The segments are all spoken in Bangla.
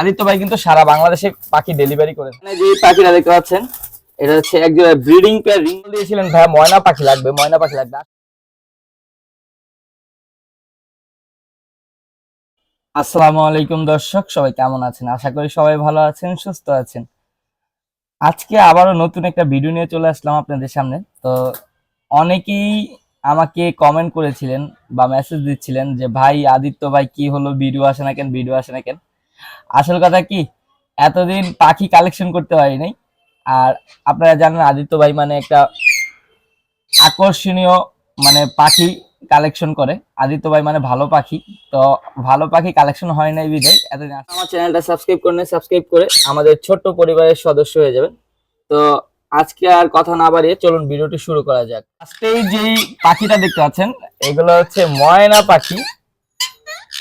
আদিত্য ভাই কিন্তু সারা বাংলাদেশে পাখি ডেলিভারি করেছে এখানে যে পাখিটা দেখতে পাচ্ছেন এটা হচ্ছে একজন ব্রিডিং পেয়ার রিং দিয়েছিলেন ভাই ময়না পাখি লাগবে ময়না পাখি লাগবে। আসসালামু আলাইকুম দর্শক সবাই কেমন আছেন? আশা করি সবাই ভালো আছেন সুস্থ আছেন। আজকে আবারও নতুন একটা ভিডিও নিয়ে চলে আসলাম আপনাদের সামনে। তো অনেকেই আমাকে কমেন্ট করেছিলেন বা মেসেজ দিচ্ছিলেন যে ভাই আদিত্য ভাই কি হলো? ভিডিও আসে না কেন? ভিডিও আসে না কেন? আসল কথা কি, এতদিন পাখি কালেকশন করতে পারি নাই। আর আপনারা জানেন আদিত্য ভাই মানে একটা আকর্ষণীয় মানে পাখি কালেকশন করে। আদিত্য ভাই মানে ভালো পাখি। তো ভালো পাখি কালেকশন হয় নাই বিদায় এতদিন আমার চ্যানেলটা সাবস্ক্রাইব করে সাবস্ক্রাইব করে আমাদের ছোট্ট পরিবারের সদস্য হয়ে যাবেন। তো আজকে আর কথা না বাড়িয়ে চলুন ভিডিওটি শুরু করা যাক। আজকেই যেই পাখিটা দেখতে পাচ্ছেন, এগুলো হচ্ছে ময়না পাখি।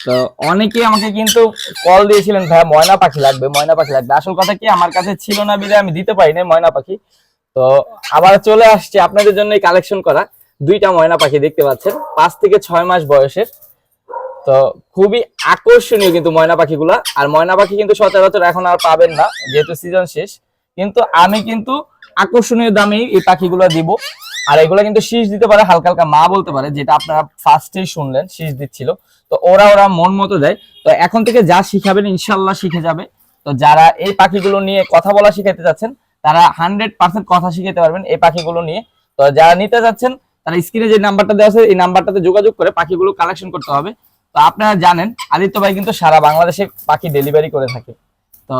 তো অনেকে আমাকে কিন্তু কল দিয়েছিলেন, ভাই, ময়না পাখি লাগবে, ময়না পাখি লাগবে। আসল কথা কি, আমার কাছে ছিল না বিদায়, আমি দিতে পারি না ময়না পাখি। তো আবার চলে আসছে আপনাদের জন্য কালেকশন করা। দুইটা ময়না পাখি দেখতে পাচ্ছেন, পাঁচ থেকে ছয় মাস বয়সের। তো খুবই আকর্ষণীয় কিন্তু ময়না পাখিগুলা। আর ময়না পাখি কিন্তু সচরাচর এখন আর পাবেন না, যেহেতু সিজন শেষ। কিন্তু আমি কিন্তু আকর্ষণীয় দামেই এই পাখিগুলো দিব। আর এগুলো কিন্তু শীষ দিতে পারে, হালকা হালকা মা বলতে পারে, যেটা আপনারা ফার্স্টেই শুনলেন, শীষ দিচ্ছিল। তো ওরা ওরা মন মতো দেয়। তো এখন থেকে যা শিখাবেন ইনশাল্লাহ শিখে যাবে। তো যারা এই পাখিগুলো নিয়ে কথা বলা শিখাতে যাচ্ছেন, তারা হান্ড্রেড পার্সেন্ট কথা শিখাতে পারবেন এই পাখিগুলো নিয়ে। তো যারা নিতে যাচ্ছেন, তারা স্ক্রিনে যে নাম্বারটা দেওয়া আছে, এই নাম্বারটাতে যোগাযোগ করে পাখিগুলো কালেকশন করতে হবে। তো আপনারা জানেন, আদিত্য ভাই কিন্তু সারা বাংলাদেশে পাখি ডেলিভারি করে থাকে। তো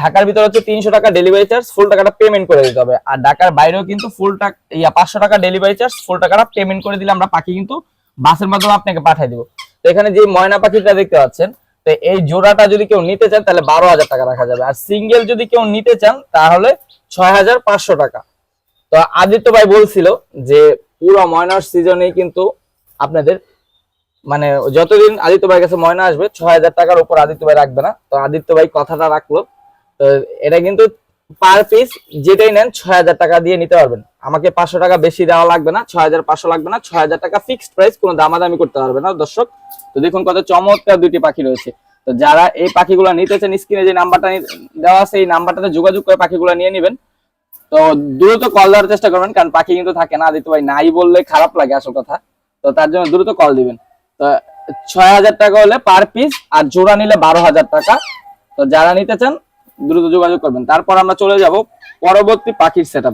ঢাকার ভিতরে হচ্ছে তিনশো টাকা ডেলিভারি চার্জ ফুল টাকাটা পেমেন্ট করে দিতে হবে। আর ঢাকার বাইরেও কিন্তু ফুল টাকা, ইয়া, পাঁচশো টাকা ডেলিভারি চার্জ ফুল টাকাটা পেমেন্ট করে দিলে আমরা পাখি কিন্তু বাসের মাধ্যমে আপনাকে পাঠিয়ে দিব। তো এখানে যে ময়না পাখিটা দেখতে পাচ্ছেন, তো এই জোড়াটা যদি কেউ নিতে চান, তাহলে বারো হাজার টাকা রাখা যাবে। আর সিঙ্গেল যদি কেউ নিতে চান, তাহলে ছয় হাজার পাঁচশো টাকা। তো আদিত্য ভাই বলছিল যে পুরো ময়নার সিজনেই কিন্তু আপনাদের মানে যতদিন আদিত্য ভাইয়ের কাছে ময়না আসবে, ছয় হাজার টাকার উপর আদিত্য ভাই রাখবে না। তো আদিত্য ভাই কথাটা রাখল, তো এটা কিন্তু পার পিস যেটাই নেন ছয় হাজার টাকা দিয়ে নিতে পারবেন। আমাকে পাঁচশো টাকা বেশি দেওয়া লাগবে না, ছয় হাজার পাঁচশো লাগবে না, ছয় হাজার টাকা ফিক্সড প্রাইস কোনো দামাদামি করতে পারবে না, দর্শক। তো দেখুন কত চমৎকার দুটি পাখি রয়েছে। তো যারা এই পাখিগুলো নিতে চান স্ক্রিনে যে নাম্বারটা দেওয়া আছে, এই নাম্বারটাতে যোগাযোগ করে পাখিগুলো নিয়ে নেবেন। তো দ্রুত কল দেওয়ার চেষ্টা করবেন, কারণ পাখি কিন্তু থাকে না, আদিত্য ভাই নাই বললে খারাপ লাগে আসল কথা। তো তার জন্য দ্রুত কল দিবেন। তো ছয় হাজার টাকা হলে পার পিস আর জোড়া নিলে বারো হাজার টাকা। তো যারা নিতে চান, দ্রুত যোগাযোগ করবেন। তারপর আমরা চলে যাব পরবর্তী পাখির সেট